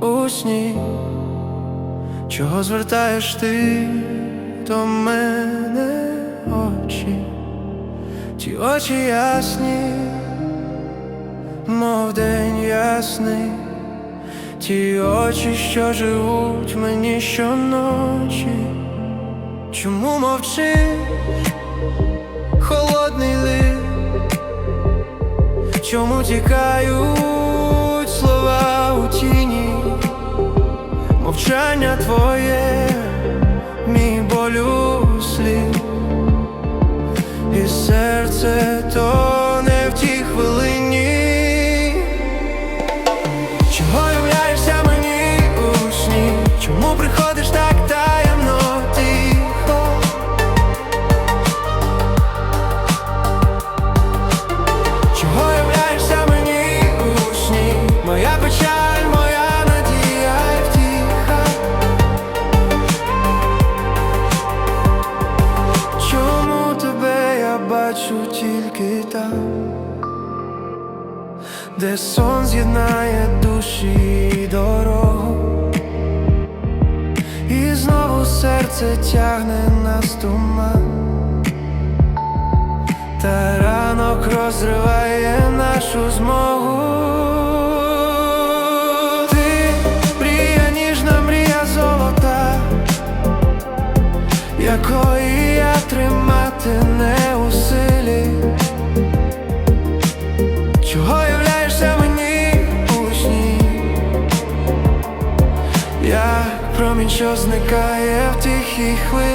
у сні, чого звертаєш ти до мене очі, ті очі ясні, мов день ясний, ті очі, що живуть мені щоночі, чому мовчиш, холодний лист, чому тікають слова у тіні, мовчання твоє, мій болю слід, і серце тоне тільки там? Де сон з'єднає душі і дорогу І знову серце тягне нас туман та ранок розриває нашу змогу. Якої що зникає в тихій хвилі.